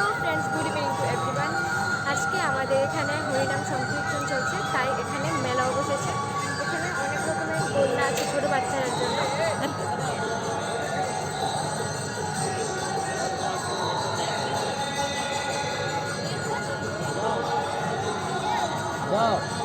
Hello friends, good evening to everyone. আজকে আমাদের এখানে হরিনাম সংকীর্তন চলছে, তাই এখানে মেলাও বসেছে এখানে অনেক রকমের দোলনা আছে ছোটো বাচ্চাদের জন্য। দেখো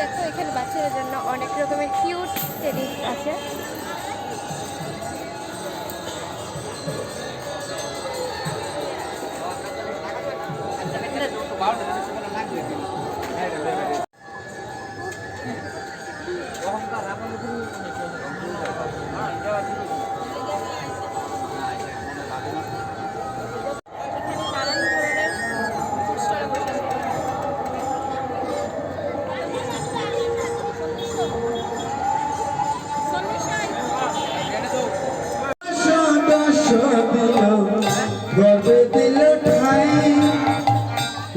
দেখো এখানে বাচ্চাদের জন্য অনেক রকমের কিউট টেডি আছে।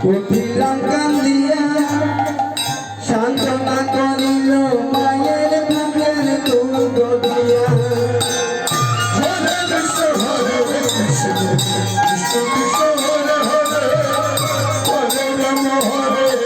কুঠিরা কান্দিয়া সান্ত্বনা করিল মায়ের বুকের দুধ দিয়া হরে কৃষ্ণ হরে কৃষ্ণ কৃষ্ণ কৃষ্ণ হরে হরে হরে রাম হরে